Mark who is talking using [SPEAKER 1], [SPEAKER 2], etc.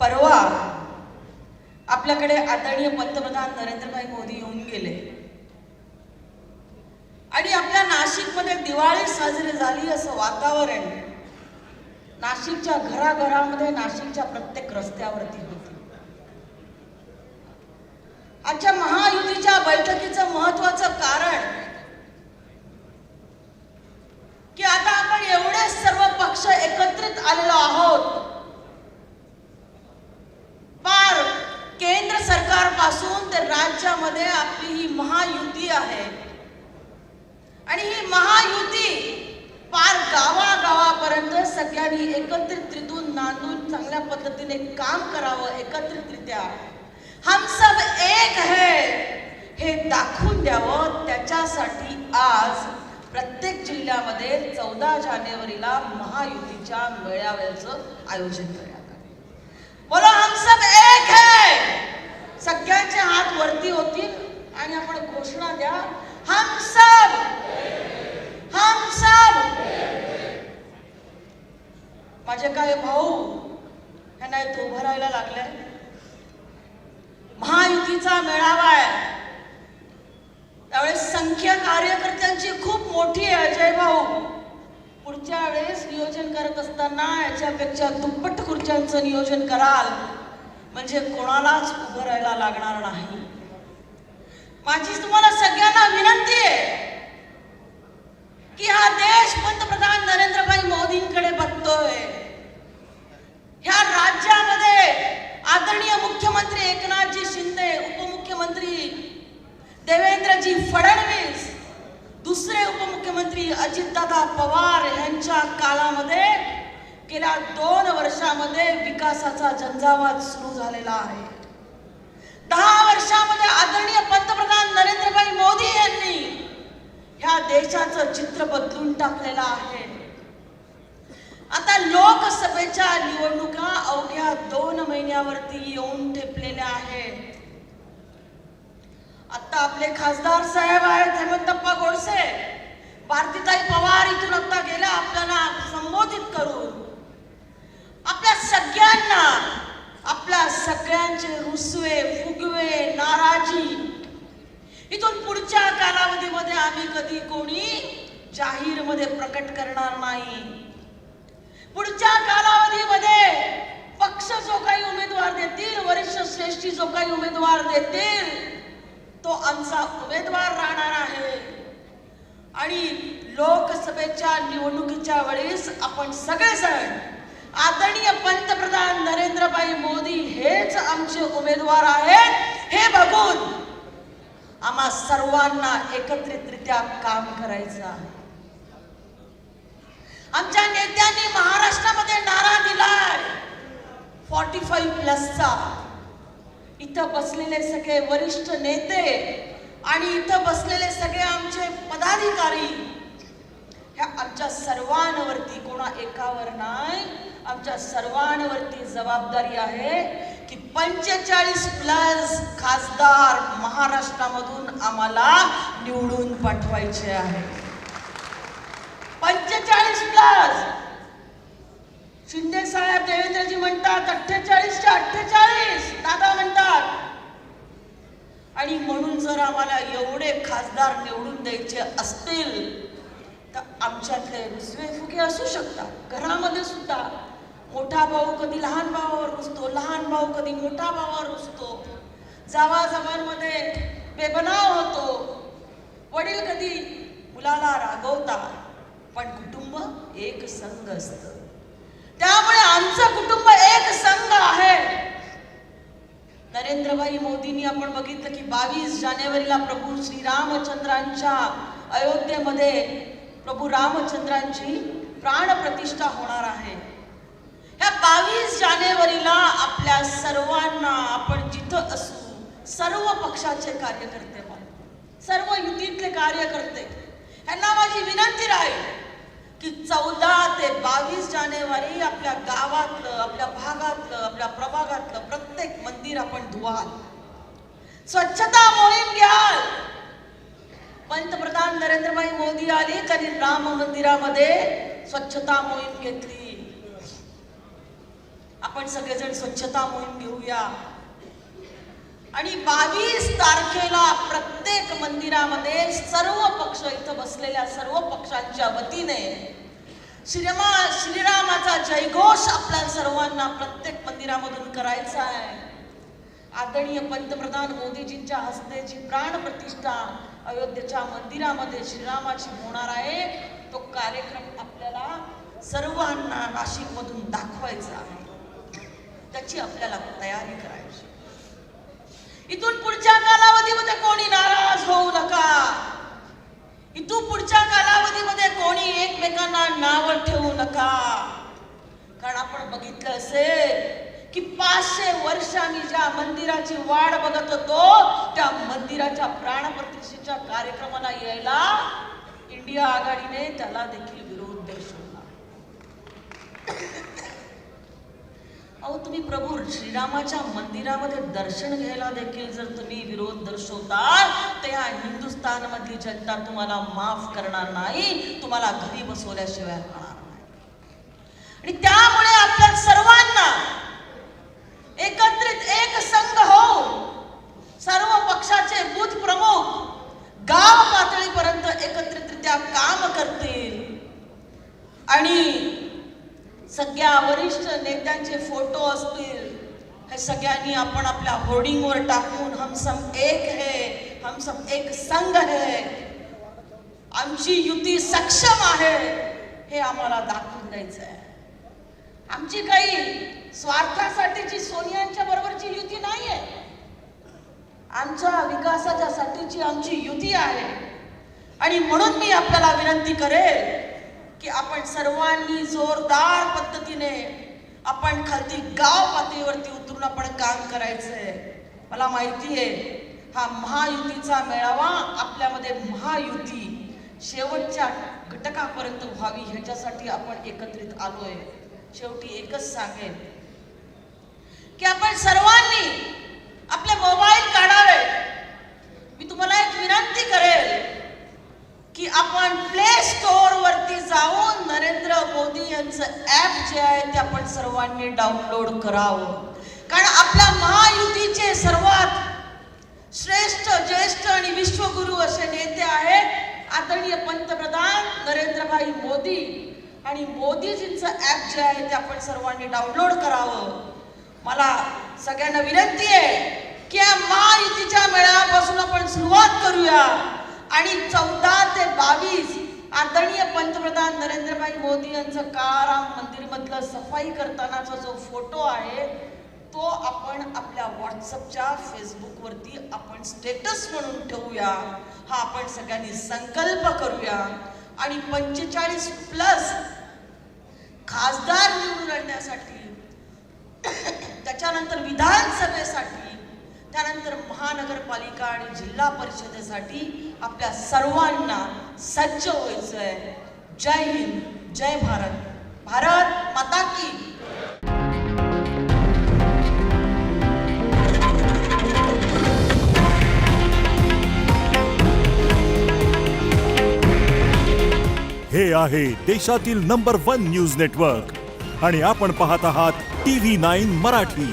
[SPEAKER 1] परवा आपल्याकडे आदरणीय पंतप्रधान नरेंद्रभाई मोदी येऊन गेले. आणि आपल्या नाशिकमध्ये दिवाळी साजरी झाली असं वातावरण नाशिकच्या घराघरामध्ये नाशिकच्या प्रत्येक रस्त्यावरती होती. आजच्या महायुतीच्या बैठकी महत्वाचं कारण की आता आपण एवढे सर्व पक्ष एकत्रित आलेलो आहोत पार केंद्र सरकारपासून ते राज्यामध्ये आपली ही महायुती आहे. आणि ही महायुती पार गावागावापर्यंत सगळ्यांनी एकत्रितरितून नांदून चांगल्या पद्धतीने काम करावं एकत्रितरित्या. हम सब एक है हे दाखवून द्यावं. त्याच्यासाठी आज प्रत्येक जिल्ह्यामध्ये चौदा जानेवारीला महायुतीच्या मेळाव्याचं आयोजन करण्यात आले. बोला हम सब एक सगळ्यांचे हात वरती होतील आणि आपण घोषणा द्या हम सब! हम सब! माझे काय भाऊ ह्यांना इथं उभं राहायला लागलंय? महायुतीचा मेळावा आहे. त्यावेळेस संख्या कार्यकर्त्यांची खूप मोठी आहे अजय भाऊ. पुढच्या वेळेस नियोजन करत असताना याच्यापेक्षा दुप्पट खुर्च्यांचं नियोजन कराल. म्हणजे कोणालाच उभं राहायला लागणार नाही. माझी तुम्हाला सगळ्यांना विनंती आहे की हा देश पंतप्रधान नरेंद्रभाई मोदींकडे बघतोय ह्या राज्यामध्ये आदरणीय मुख्यमंत्री एकनाथजी शिंदे उपमुख्यमंत्री देवेंद्रजी फडणवीस दुसरे उपमुख्यमंत्री अजितदादा पवार यांच्या काळामध्ये गेल्या दोन वर्षामध्ये विकासाचा झंझावात सुरू झालेला आहे. दहा वर्षामध्ये आदरणीय पंतप्रधान नरेंद्रभाई मोदी यांनी ह्या देशाचं चित्र बदलून टाकलेलं आहे. आता लोकसभेच्या निवडणुका अवघ्या दोन महिन्यावरती येऊन ठेपलेल्या आहेत. आता आपले खासदार साहेब आहेत हेमंतप्पा गोडसे. भारतीताई पवार इथून आता गेल्या आपल्याला संबोधित करून. आपल्या सगळ्यांना आपल्या सगळ्यांचे रुसवे फुगवे नाराजी. इथून पुढच्या कालावधीमध्ये आम्ही कधी कोणी जाहीरमध्ये प्रकट करणार नाही. पुढच्या कालावधीमध्ये पक्ष जो काही उमेदवार देतील वरिष्ठ श्रेष्ठी जो काही उमेदवार देतील तो आमचा उमेदवार राहणार आहे. आणि लोकसभेच्या निवडणुकीच्या वेळेस आपण सगळेजण आदरणीय पंतप्रधान नरेंद्रभाई मोदी हेच आमचे उमेदवार आहेत. हे बघून आम्हा सर्वांना एकत्रितरित्या काम करायचं आहे. आमच्या नेत्यांनी महाराष्ट्रामध्ये नारा दिलाय. फॉर्टी फाईव्ह प्लसचा. इथं बसलेले सगळे वरिष्ठ नेते आणि इथं बसलेले सगळे आमचे पदाधिकारी. ह्या आमच्या सर्वांवरती कोणा एकावर नाही आमच्या सर्वांवरती जबाबदारी आहे की पंचेचाळीस प्लस खासदार महाराष्ट्रामधून आम्हाला निवडून पाठवायचे आहे. पंचेचाळीस प्लस! शिंदे साहेब देवेंद्रजी म्हणतात अठ्ठेचाळीसच्या अठ्ठेचाळीस! दादा म्हणतात. आणि म्हणून जर आम्हाला एवढे खासदार निवडून द्यायचे असतील तर आमच्यातले रुजवे फुगे असू शकतात. घरामध्ये सुद्धा मोठा भाऊ कधी लहान भावावर रुसतो लहान भाऊ कधी मोठा भावावर रुसतो. जावा जवांमध्ये बेबनाव होतो. वडील कधी मुलाला रागवतात पण कुटुंब एक संघ असत. त्यामुळे आमचं कुटुंब एक संघ आहे. नरेंद्रभाई मोदींनी आपण बघितलं की बावीस जानेवारीला प्रभू श्रीरामचंद्रांच्या अयोध्येमध्ये प्रभू रामचंद्रांची प्राणप्रतिष्ठा होणार आहे. या बावीस जानेवारीला आपल्या सर्वांना आपण जिथं असू सर्व पक्षाचे कार्यकर्ते पण सर्व युतीतले कार्यकर्ते. ह्यांना माझी विनंती राहील की चौदा ते बावीस जानेवारी आपल्या गावातलं आपल्या भागातलं आपल्या प्रभागातलं प्रत्येक मंदिर आपण धुवाल. स्वच्छता मोहीम घ्याल. पंतप्रधान नरेंद्रभाई मोदी आली त्यांनी राम मंदिरामध्ये स्वच्छता मोहीम घेतली. आपण सगळेजण स्वच्छता मोहीम घेऊया. आणि बावीस तारखेला प्रत्येक मंदिरामध्ये सर्व पक्ष इथं बसलेल्या सर्व पक्षांच्या वतीने श्रीमा श्रीरामाचा जयघोष आपल्या सर्वांना प्रत्येक मंदिरामधून करायचा आहे. आदरणीय पंतप्रधान मोदीजींच्या हस्ते जी प्राण प्रतिष्ठा अयोध्येच्या मंदिरामध्ये श्रीरामाची होणार आहे तो कार्यक्रम आपल्याला सर्वांना नाशिकमधून दाखवायचा आहे. त्याची आपल्याला तयारी करायची. इथून पुढच्या कालावधीमध्ये कोणी नाराज होऊ नका. इथून पुढच्या कालावधीमध्ये कोणी एकमेकांना नावं ठेवू नका. कारण आपण बघितलं असेल की पाचशे वर्ष आम्ही ज्या मंदिराची वाट बघत होतो त्या मंदिराच्या प्राणप्रतिष्ठेच्या कार्यक्रमाला यायला इंडिया आघाडीने त्याला देखील विरोध दर्शवला अहो तुम्ही प्रभू श्रीरामाच्या मंदिरामध्ये दर्शन घ्यायला देखील जर तुम्ही विरोध दर्शवताल तर या हिंदुस्थान मधली जनता तुम्हाला माफ करणार नाही तुम्हाला घरी बसवल्याशिवाय राहणार नाही. आणि त्यामुळे आपल्या सर्वांना एकत्रित एक संघ होऊन सर्व पक्षाचे बूथ प्रमुख गाव पातळीपर्यंत एकत्रितरित्या काम करतील आणि सगळ्या वरिष्ठ नेत्यांचे फोटो असतील हे सगळ्यांनी आपण आपल्या होर्डिंगवर टाकून हम सब एक है हम सब एक संघ है आमची युती सक्षम आहे हे आम्हाला दाखवून द्यायचं आहे. आमची काही स्वार्थासाठीची सोनियांच्या बरोबरची युती नाही आहे आमच्या विकासाच्या साठीची आमची युती आहे. आणि म्हणून मी आपल्याला विनंती करेल की आपण सर्वांनी जोरदार पद्धतीने आपण खालती गाव पातळीवरती उतरून आपण काम करायचंय. मला माहिती आहे हा महायुतीचा मेळावा आपल्यामध्ये महायुती शेवटच्या घटकापर्यंत व्हावी ह्याच्यासाठी आपण एकत्रित आलोय. शेवटी एकच सांगेन की आपण सर्वांनी आपले मोबाईल काढावे. मी तुम्हाला एक विनंती करेल की आपण प्ले स्टोअर वरती जाऊन नरेंद्र मोदी यांचं ऍप जे आहे ते आपण सर्वांनी डाउनलोड करावं. कारण आपल्या महायुतीचे सर्वात श्रेष्ठ ज्येष्ठ आणि विश्वगुरु असे नेते आहेत आदरणीय पंतप्रधान नरेंद्रभाई मोदी. आणि मोदीजींचं ऍप जे आहे ते आपण सर्वांनी डाउनलोड करावं. मला सगळ्यांना विनंती आहे की या महायुतीच्या मेळाव्यापासून आपण सुरुवात करूया. आणि चौदा ते बावीस आदरणीय पंतप्रधान नरेंद्रभाई मोदी यांचं काळाराम मंदिर मधलं सफाई करतानाचा जो फोटो आहे तो आपण आपल्या व्हॉट्सअपच्या फेसबुकवरती आपण स्टेटस म्हणून ठेवूया. हा आपण सगळ्यांनी संकल्प करूया. आणि पंचेचाळीस प्लस खासदार निवडून आणण्यासाठी त्याच्यानंतर विधानसभेसाठी त्यानंतर महानगरपालिका आणि जिल्हा परिषदेसाठी आपल्या सर्वांना सज्ज व्हायचं आहे जय हिंद जय भारत. भारत माता की.
[SPEAKER 2] हे आहे देशातील नंबर वन न्यूज नेटवर्क आणि आपण पाहत आहात टी व्ही नाईन मराठी.